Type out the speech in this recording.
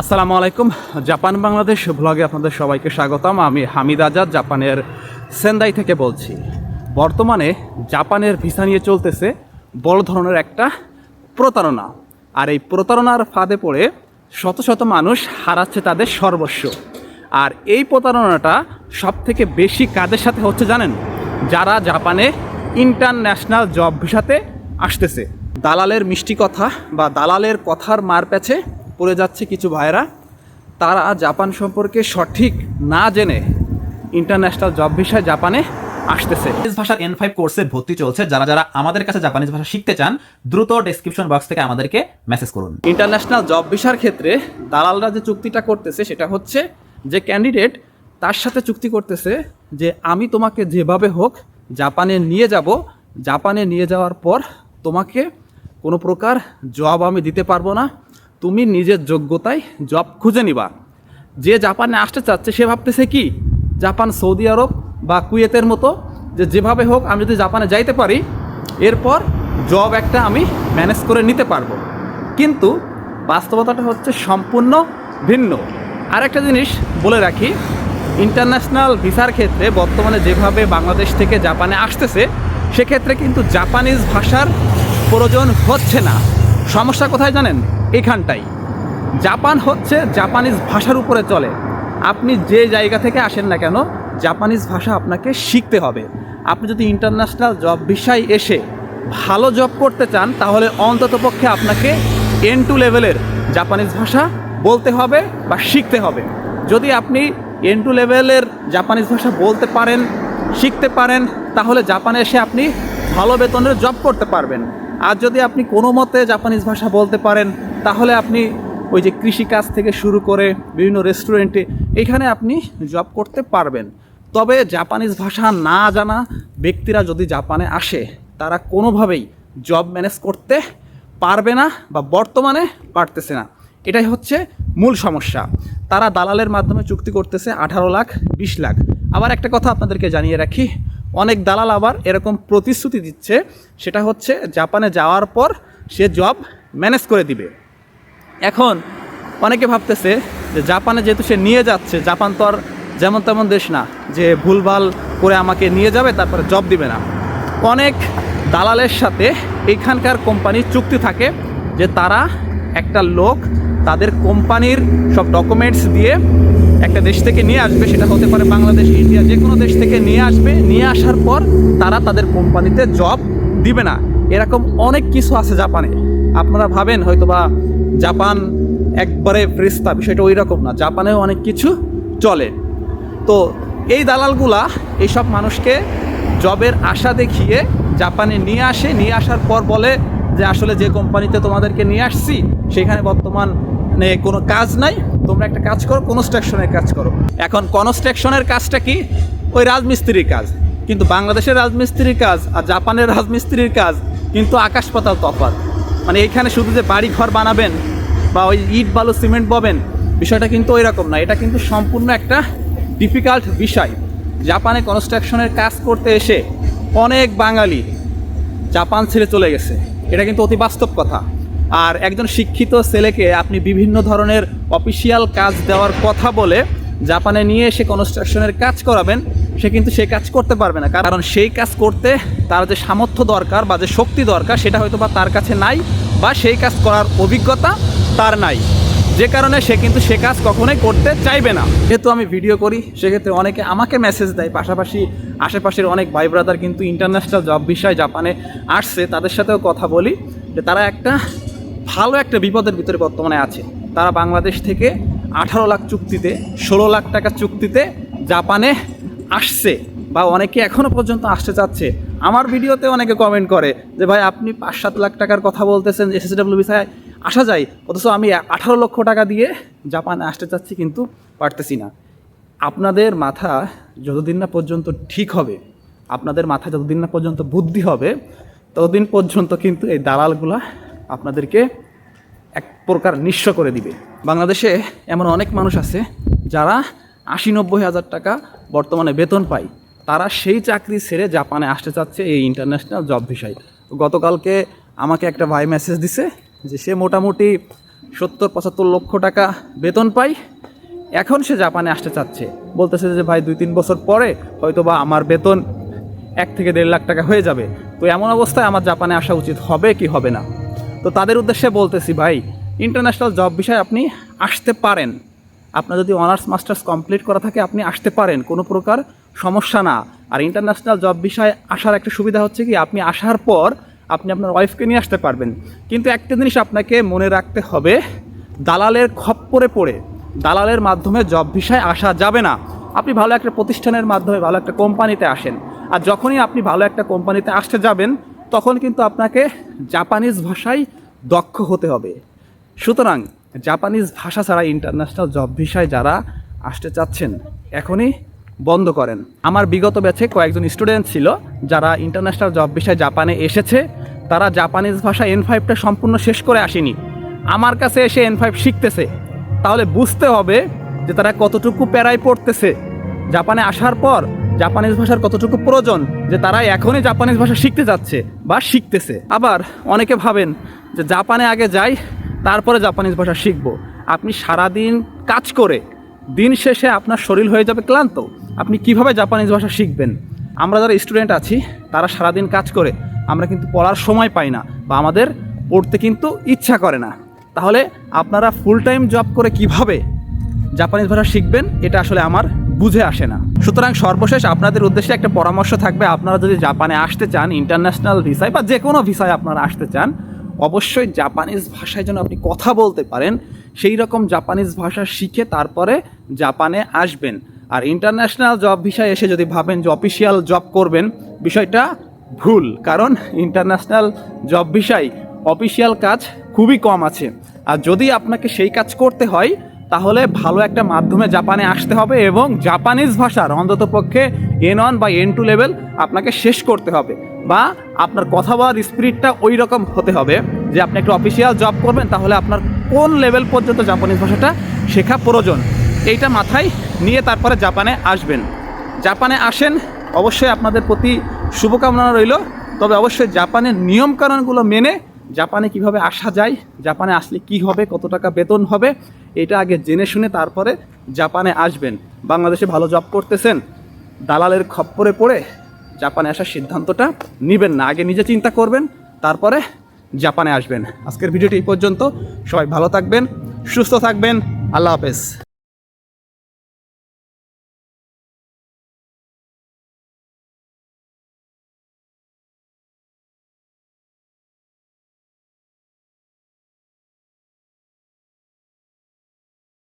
আসসালামু আলাইকুম। জাপান বাংলাদেশ ব্লগে আপনাদের সবাইকে স্বাগতম। আমি হামিদ আজাদ, জাপানের সেন্দাই থেকে বলছি। বর্তমানে জাপানের ভিসা নিয়ে চলতেছে বড় ধরনের একটা প্রতারণা। আর এই প্রতারণার ফাঁদে পড়ে শত শত মানুষ হারাচ্ছে তাদের সর্বস্ব। আর এই প্রতারণাটা সব থেকে বেশি কাদের সাথে হচ্ছে জানেন? যারা জাপানে ইন্টারন্যাশনাল জব ভিসাতে আসতেছে। দালালের মিষ্টি কথা বা দালালের কথার মার প্যাচে পড়ে যাচ্ছে কিছু ভাইরা তারা জাপান সম্পর্কে সঠিক না জেনে ইন্টারন্যাশনাল জব ভিসায় জাপানে আসতেছে। জাপানিজ ভাষার এন ফাইভ কোর্সে ভর্তি চলছে। যারা যারা আমাদের কাছে জাপানিজ ভাষা শিখতে চান দ্রুত ডেসক্রিপশন বক্স থেকে আমাদেরকে মেসেজ করুন। ইন্টারন্যাশনাল জব ভিসার ক্ষেত্রে দালালরা যে চুক্তিটা করতেছে সেটা হচ্ছে যে ক্যান্ডিডেট তার সাথে চুক্তি করতেছে যে আমি তোমাকে যেভাবে হোক জাপানে নিয়ে যাব। জাপানে নিয়ে যাওয়ার পর তোমাকে কোনো প্রকার জব আমি দিতে পারব না। তুমি নিজের যোগ্যতায় জব খুঁজে নিবা। যে জাপানে আসতে চাচ্ছে, সে ভাবতেছে কি? জাপান, সৌদি আরব বা কুয়েতের মতো যে যেভাবে হোক, আমি যদি জাপানে যাইতে পারি, এরপর জব একটা আমি ম্যানেজ করে নিতে পারব। কিন্তু বাস্তবতাটা হচ্ছে সম্পূর্ণ ভিন্ন। আরেকটা জিনিস বলে রাখি ইন্টারন্যাশনাল ভিসার ক্ষেত্রে বর্তমানে যেভাবে বাংলাদেশ থেকে জাপানে আসতেছে, সেক্ষেত্রে কিন্তু জাপানিজ ভাষার প্রয়োজন হচ্ছে না। সমস্যা কোথায় জানেন? এখানটাই। জাপান হচ্ছে জাপানিজ ভাষার উপরে চলে। আপনি যে জায়গা থেকে আসেন না কেন, জাপানিজ ভাষা আপনাকে শিখতে হবে। আপনি যদি ইন্টারন্যাশনাল জব ভিসায় এসে ভালো জব করতে চান, তাহলে অন্ততপক্ষে আপনাকে এন টু লেভেলের জাপানিজ ভাষা বলতে হবে বা শিখতে হবে। যদি আপনি এন টু লেভেলের জাপানিজ ভাষা বলতে পারেন, শিখতে পারেন, তাহলে জাপানে এসে আপনি ভালো বেতনের জব করতে পারবেন। আর যদি আপনি কোনো মতে জাপানিজ ভাষা বলতে পারেন তাহলে আপনি ওই যে কৃষিকাজ থেকে শুরু করে বিভিন্ন রেস্টুরেন্টে এখানে আপনি জব করতে পারবেন। তবে জাপানিজ ভাষা না জানা ব্যক্তিরা যদি জাপানে আসে, তারা কোনোভাবেই জব ম্যানেজ করতে পারবে না বা বর্তমানে পারতেছে না। এটাই হচ্ছে মূল সমস্যা। তারা দালালের মাধ্যমে চুক্তি করতেছে আঠারো লাখ, বিশ লাখ। আবার একটা কথা আপনাদেরকে জানিয়ে রাখি, অনেক দালাল আবার এরকম প্রতিশ্রুতি দিচ্ছে, সেটা হচ্ছে জাপানে যাওয়ার পর সে জব ম্যানেজ করে দিবে। এখন অনেকে ভাবতেছে যে জাপানে যেহেতু সে নিয়ে যাচ্ছে, জাপান তো আর যেমন তেমন দেশ না, যে ভুলভাল করে আমাকে নিয়ে যাবে, তারপরে জব দিবে না। অনেক দালালের সাথে এখানকার কোম্পানির চুক্তি থাকে যে তারা একটা লোক তাদের কোম্পানির সব ডকুমেন্টস দিয়ে একটা দেশ থেকে নিয়ে আসবে, সেটা হতে পারে বাংলাদেশ, ইন্ডিয়া, যে কোনো দেশ থেকে নিয়ে আসবে। নিয়ে আসার পর তারা তাদের কোম্পানিতে জব দিবে না। এরকম অনেক কিছু আছে জাপানে। আপনারা ভাবেন হয়তো বা জাপান একবারে ফ্রিস্তা, বিষয়টা ওই রকম না। জাপানেও অনেক কিছু চলে। তো এই দালালগুলা, এইসব মানুষকে জবের আশা দেখিয়ে জাপানে নিয়ে আসে। নিয়ে আসার পর বলে যে, আসলে যে কোম্পানিতে তোমাদেরকে নিয়ে আসছি, সেখানে বর্তমান মানে কোনো কাজ নাই। তোমরা একটা কাজ করো কনস্ট্রাকশনের কাজ করো। এখন কনস্ট্রাকশনের কাজটা কি? ওই রাজমিস্ত্রির কাজ। কিন্তু বাংলাদেশের রাজমিস্ত্রির কাজ আর জাপানের রাজমিস্ত্রির কাজ কিন্তু আকাশ পাতাল তফাৎ। মানে এইখানে শুধু যে বাড়ি ঘর বানাবেন বা ওই ইট বালু, সিমেন্ট পাবেন বিষয়টা কিন্তু ওই রকম না। এটা কিন্তু সম্পূর্ণ একটা ডিফিকাল্ট বিষয়। জাপানে কনস্ট্রাকশনের কাজ করতে এসে অনেক বাঙালি জাপান ছেড়ে চলে গেছে। এটা কিন্তু অতি বাস্তব কথা। আর একজন শিক্ষিত ছেলেকে আপনি বিভিন্ন ধরনের অফিসিয়াল কাজ দেওয়ার কথা বলে জাপানে নিয়ে এসে কনস্ট্রাকশনের কাজ করাবেন সে কিন্তু সেই কাজ করতে পারবে না। কারণ সেই কাজ করতে তার যে সামর্থ্য দরকার বা যে শক্তি দরকার, সেটা হয়তো বা তার কাছে নাই বা সেই কাজ করার অভিজ্ঞতা তার নাই। যে কারণে সে কিন্তু সে কাজ কখনোই করতে চাইবে না। যেহেতু আমি ভিডিও করি, সেক্ষেত্রে অনেকে আমাকে মেসেজ দেয়। পাশাপাশি আশেপাশের অনেক ভাই ব্রাদার কিন্তু ইন্টারন্যাশনাল জব বিষয়ে জাপানে আসছে, তাদের সাথেও কথা বলি যে তারা একটা ভালো একটা বিপদের ভিতরে বর্তমানে আছে। তারা বাংলাদেশ থেকে আঠারো লাখ চুক্তিতে, ষোলো লাখ টাকা চুক্তিতে জাপানে আসছে বা অনেকে এখনও পর্যন্ত আসতে চাচ্ছে, আমার ভিডিওতে অনেকে কমেন্ট করে যে, ভাই, আপনি পাঁচ সাত লাখ টাকার কথা বলতেছেন এসএসডব্লিউ ভিসায় আসা যায়। অথচ আমি আঠারো লক্ষ টাকা দিয়ে জাপানে আসতে চাচ্ছি কিন্তু পারতেছি না। আপনাদের মাথা যতদিন না পর্যন্ত ঠিক হবে, আপনাদের মাথা যতদিন না পর্যন্ত বুদ্ধি হবে, ততদিন পর্যন্ত কিন্তু এই দালালগুলা আপনাদেরকে এক প্রকার নিঃস্ব করে দিবে। বাংলাদেশে এমন অনেক মানুষ আছে যারা আশি নব্বই হাজার টাকা বর্তমানে বেতন পায় তারা সেই চাকরি ছেড়ে জাপানে আসতে চাচ্ছে এই ইন্টারন্যাশনাল জব বিষয়। গতকালকে আমাকে একটা ভাই মেসেজ দিছে যে সে মোটামুটি সত্তর পঁচাত্তর লক্ষ টাকা বেতন পায় এখন সে জাপানে আসতে চাচ্ছে। বলতেছে যে, ভাই দুই তিন বছর পরে হয়তো বা আমার বেতন এক থেকে দেড় লাখ টাকা হয়ে যাবে। তো এমন অবস্থায় আমার জাপানে আসা উচিত হবে কি হবে না? তো তাদের উদ্দেশ্যে বলতেছি, ভাই ইন্টারন্যাশনাল জব বিষয়ে আপনি আসতে পারেন। আপনার যদি অনার্স মাস্টার্স কমপ্লিট করা থাকে, আপনি আসতে পারেন, কোনো প্রকার সমস্যা না। আর ইন্টারন্যাশনাল জব বিষয়ে আসার একটা সুবিধা হচ্ছে কি, আপনি আসার পর আপনি আপনার ওয়াইফকে নিয়ে আসতে পারবেন। কিন্তু একটা জিনিস আপনাকে মনে রাখতে হবে, দালালের খপ্পরে পড়ে, দালালের মাধ্যমে জব ভিসায় আসা যাবে না। আপনি ভালো একটা প্রতিষ্ঠানের মাধ্যমে, ভালো একটা কোম্পানিতে আসেন। আর যখনই আপনি ভালো একটা কোম্পানিতে আসতে যাবেন, তখন কিন্তু আপনাকে জাপানিজ ভাষায় দক্ষ হতে হবে। সুতরাং জাপানিজ ভাষা ছাড়া ইন্টারন্যাশনাল জব ভিসায় যারা আসতে চাচ্ছেন, এখনই বন্ধ করেন। আমার বিগত ব্যাচে কয়েকজন স্টুডেন্ট ছিল যারা ইন্টারন্যাশনাল জব ভিসায় জাপানে এসেছে। তারা জাপানিজ ভাষা এন ফাইভটা সম্পূর্ণ শেষ করে আসেনি। আমার কাছে এসে এন ফাইভ শিখতেছে। তাহলে বুঝতে হবে যে তারা কতটুকু প্যারায় পড়তেছে। জাপানে আসার পর জাপানিজ ভাষার কতটুকু প্রয়োজন যে তারা এখনই জাপানিজ ভাষা শিখতে যাচ্ছে বা শিখতেছে। আবার অনেকে ভাবেন যে জাপানে আগে যাই তারপরে জাপানিজ ভাষা শিখব। আপনি সারাদিন কাজ করে দিন শেষে আপনার শরীর হয়ে যাবে ক্লান্ত। আপনি কীভাবে জাপানিজ ভাষা শিখবেন? আমরা যারা স্টুডেন্ট আছি, তারা সারাদিন কাজ করে, আমরা কিন্তু পড়ার সময় পাই না বা আমাদের পড়তে কিন্তু ইচ্ছা করে না। তাহলে আপনারা ফুল টাইম জব করে কীভাবে জাপানিজ ভাষা শিখবেন, এটা আসলে আমার বুঝে আসে না। সুতরাং সর্বশেষ আপনাদের উদ্দেশ্যে একটা পরামর্শ থাকবে, আপনারা যদি জাপানে আসতে চান ইন্টারন্যাশনাল ভিসায় বা যে কোনো ভিসায় আপনারা আসতে চান অবশ্যই জাপানিজ ভাষায় যেন আপনি কথা বলতে পারেন, সেই রকম জাপানিজ ভাষা শিখে তারপরে জাপানে আসবেন। আর ইন্টারন্যাশনাল জব ভিসায় এসে যদি ভাবেন যে অফিসিয়াল জব করবেন, বিষয়টা ভুল। কারণ ইন্টারন্যাশনাল জব ভিসায় অফিসিয়াল কাজ খুবই কম আছে। আর যদি আপনাকে সেই কাজ করতে হয়, তাহলে ভালো একটা মাধ্যমে জাপানে আসতে হবে এবং জাপানিজ ভাষার অন্তত পক্ষে এন ওয়ান বা এন টু লেভেল আপনাকে শেষ করতে হবে বা আপনার কথা বলার স্পিরিটটা ওই রকম হতে হবে যে আপনি একটা অফিসিয়াল জব করবেন তাহলে আপনার কোন লেভেল পর্যন্ত জাপানিজ ভাষাটা শেখা প্রয়োজন। এইটা মাথায় নিয়ে তারপরে জাপানে আসবেন। জাপানে আসেন, অবশ্যই আপনাদের প্রতি শুভকামনা রইল। তবে অবশ্যই জাপানের নিয়মকানুনগুলো মেনে জাপানে কীভাবে আসা যায় জাপানে আসলে কি হবে, কত টাকা বেতন হবে, এটা আগে জেনে শুনে তারপরে জাপানে আসবেন। বাংলাদেশে ভালো জব করতেছেন দালালের খপ্পরে পড়ে জাপানে আসার সিদ্ধান্তটা নেবেন না। আগে নিজে চিন্তা করবেন, তারপরে জাপানে আসবেন। আজকের ভিডিওটি এই পর্যন্ত। সবাই ভালো থাকবেন, সুস্থ থাকবেন। আল্লাহ হাফেজ।